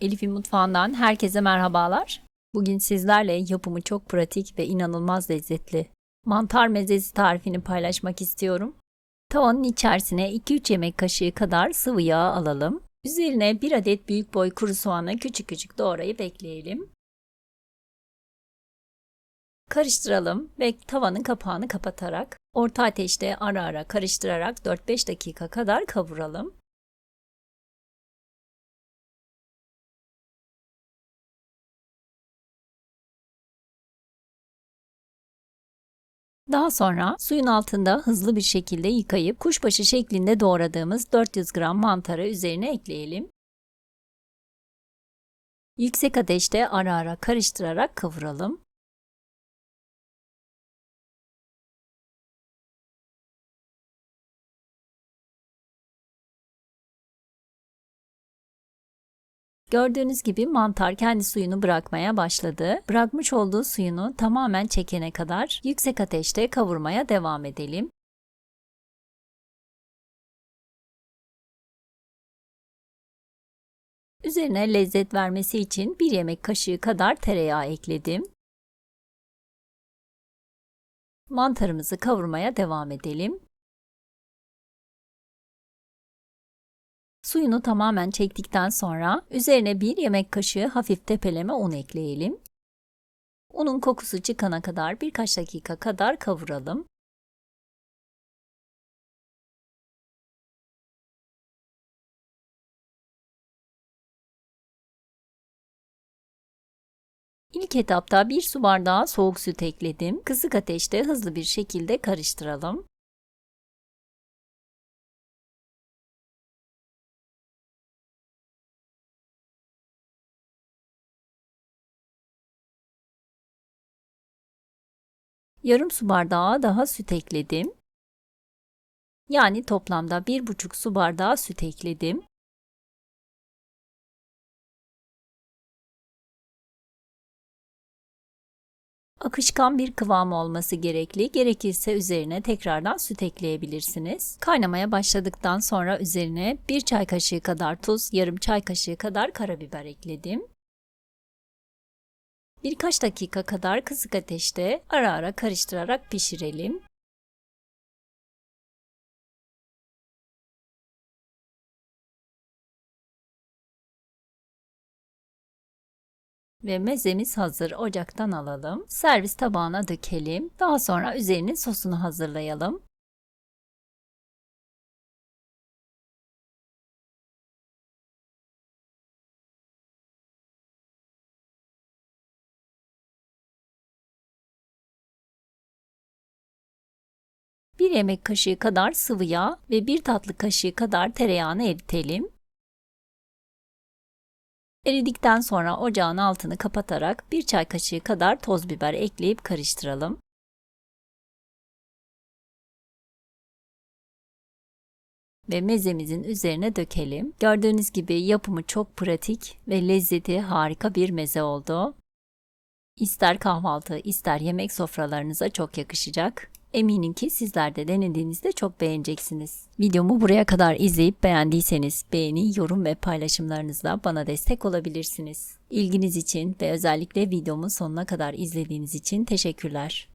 Elif'in mutfağından herkese merhabalar. Bugün sizlerle yapımı çok pratik ve inanılmaz lezzetli mantar mezesi tarifini paylaşmak istiyorum. Tavanın içerisine 2-3 yemek kaşığı kadar sıvı yağ alalım. Üzerine 1 adet büyük boy kuru soğanı küçük küçük doğrayıp ekleyelim. Karıştıralım ve tavanın kapağını kapatarak orta ateşte ara ara karıştırarak 4-5 dakika kadar kavuralım. Daha sonra suyun altında hızlı bir şekilde yıkayıp kuşbaşı şeklinde doğradığımız 400 gram mantarı üzerine ekleyelim. Yüksek ateşte ara ara karıştırarak kavuralım. Gördüğünüz gibi mantar kendi suyunu bırakmaya başladı. Bırakmış olduğu suyunu tamamen çekene kadar yüksek ateşte kavurmaya devam edelim. Üzerine lezzet vermesi için bir yemek kaşığı kadar tereyağı ekledim. Mantarımızı kavurmaya devam edelim. Suyunu tamamen çektikten sonra üzerine bir yemek kaşığı hafif tepeleme un ekleyelim. Unun kokusu çıkana kadar birkaç dakika kadar kavuralım. İlk etapta bir su bardağı soğuk süt ekledim. Kısık ateşte hızlı bir şekilde karıştıralım. Yarım su bardağı daha süt ekledim. Yani toplamda bir buçuk su bardağı süt ekledim. Akışkan bir kıvam olması gerekli. Gerekirse üzerine tekrardan süt ekleyebilirsiniz. Kaynamaya başladıktan sonra üzerine bir çay kaşığı kadar tuz, yarım çay kaşığı kadar karabiber ekledim. Birkaç dakika kadar kısık ateşte ara ara karıştırarak pişirelim. Ve mezemiz hazır. Ocaktan alalım. Servis tabağına dökelim. Daha sonra üzerine sosunu hazırlayalım. Bir yemek kaşığı kadar sıvı yağ ve bir tatlı kaşığı kadar tereyağını eritelim. Eridikten sonra ocağın altını kapatarak bir çay kaşığı kadar toz biber ekleyip karıştıralım. ve mezemizin üzerine dökelim. Gördüğünüz gibi yapımı çok pratik ve lezzeti harika bir meze oldu. İster kahvaltı, ister yemek sofralarınıza çok yakışacak. Eminim ki sizler de denediğinizde çok beğeneceksiniz. Videomu buraya kadar izleyip beğendiyseniz beğeni, yorum ve paylaşımlarınızla bana destek olabilirsiniz. İlginiz için ve özellikle videomun sonuna kadar izlediğiniz için teşekkürler.